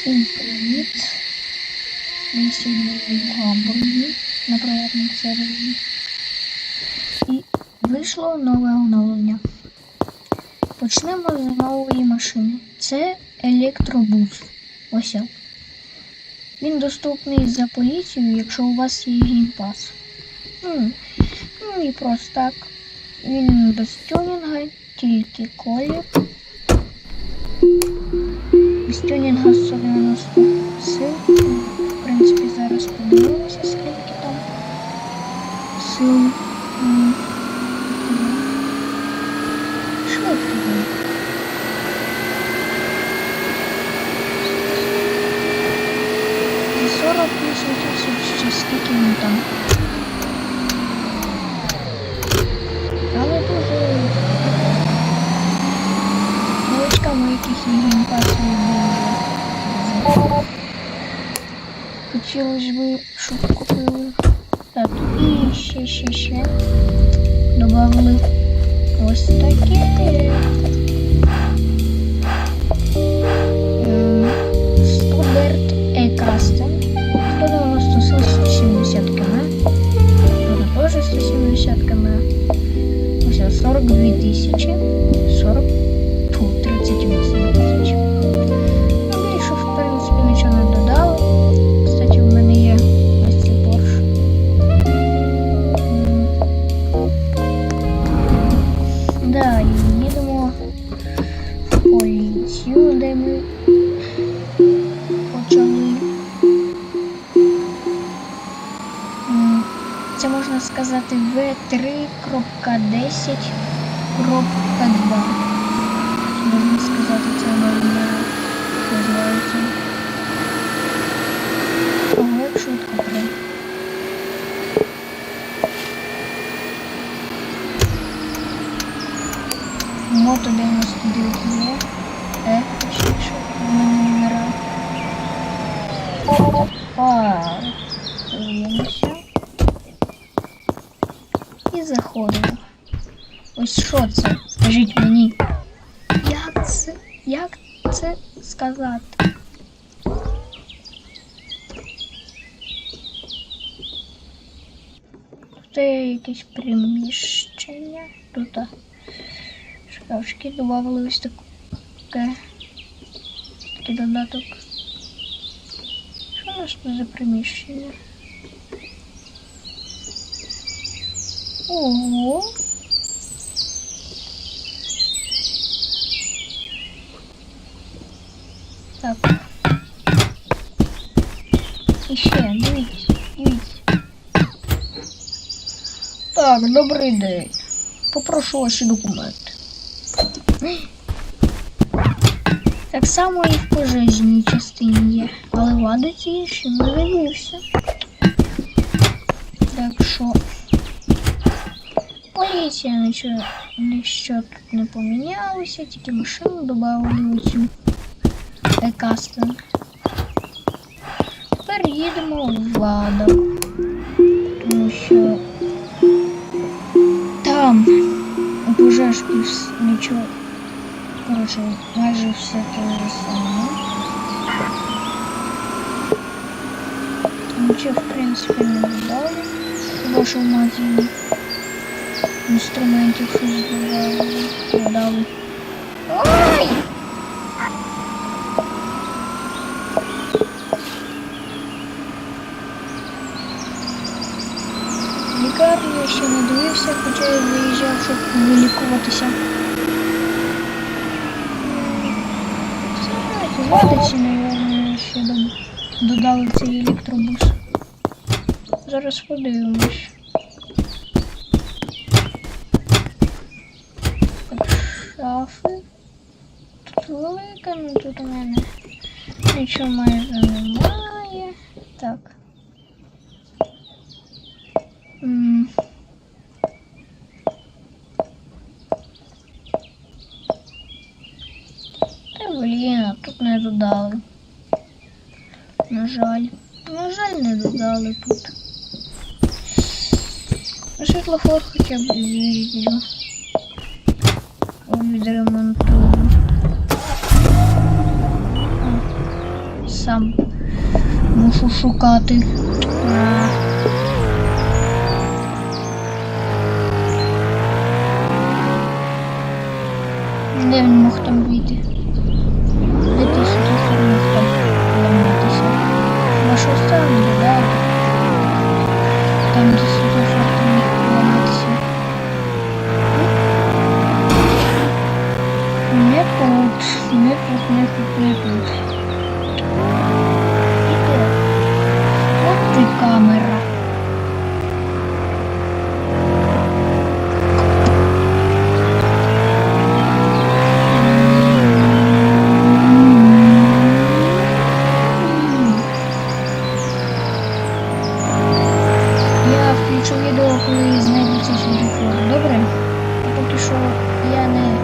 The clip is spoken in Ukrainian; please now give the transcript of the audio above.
Всім привіт! Ми сьогодні в Гамбургі на приватному сервері. І вийшло нове оновлення. Почнемо з нової машини. Це електробус. Ось. як. Він доступний за поліцію, якщо у вас є геймпас. Ну, ну і просто так. Він без тюнінга, тільки колір. Без тюнінга 190 сил. В принципі, зараз подивимося, скільки там сил. М, Швидко буде. За 48 тисяч чи скільки він там. Але дуже новичкам, у яких є геймпас, дуже. Хотілося б, щоб купили. Так, і ще, ще, ще. Добавили ось таке. Да, і їдемо в поліцію, де ми почали. Це можна сказати В3.10.2. Можна сказати, це новина називається. Ого, як швидко прям. Мото 99 є. Е, ще що в мене номера. Опа. Дивимося. Заходимо. Ось що це? Скажіть мені. Як це? Як це сказати? Є якесь приміщення. Тут шкафчики додали ось таке. Такий додаток. Що у нас тут за приміщення? Ого! Так. І ще, дивіться, дивіться. Так, добрий день. Попрошу ваші документи. Так само і в пожежній частині є, але вади ці ще не дивився. Так що поліція нічого, нічого тут не помінялося, тільки машину додали у цю екастинг. Тепер в Лада. Тому що там пожежки нічого. Коротше, майже все те же саме. Нічого, в принципі, не. Хіба що магазині інструментів щось додали. Ой! Лікарню я ще не дивився, хоча я виїжджав, щоб вилікуватися. Вадиці, мабуть, ще додали цей електробус. Зараз подивимось. велика, ну тут у мене нічого майже немає. Так. М. Та блін, а тут не додали. На жаль. На жаль, не додали тут. Ну, Світлофор хоча б з'їздю. Відремонтую. Шукати. Де він мог там вийти? Де ти сюди мог там ламатися? На сторону, да? Там де сюди там міг ламатися. Не тут, не тут, не тут, не тут. Камера. Я включу відео, коли знайдеться світлофор. Добре? А поки що я не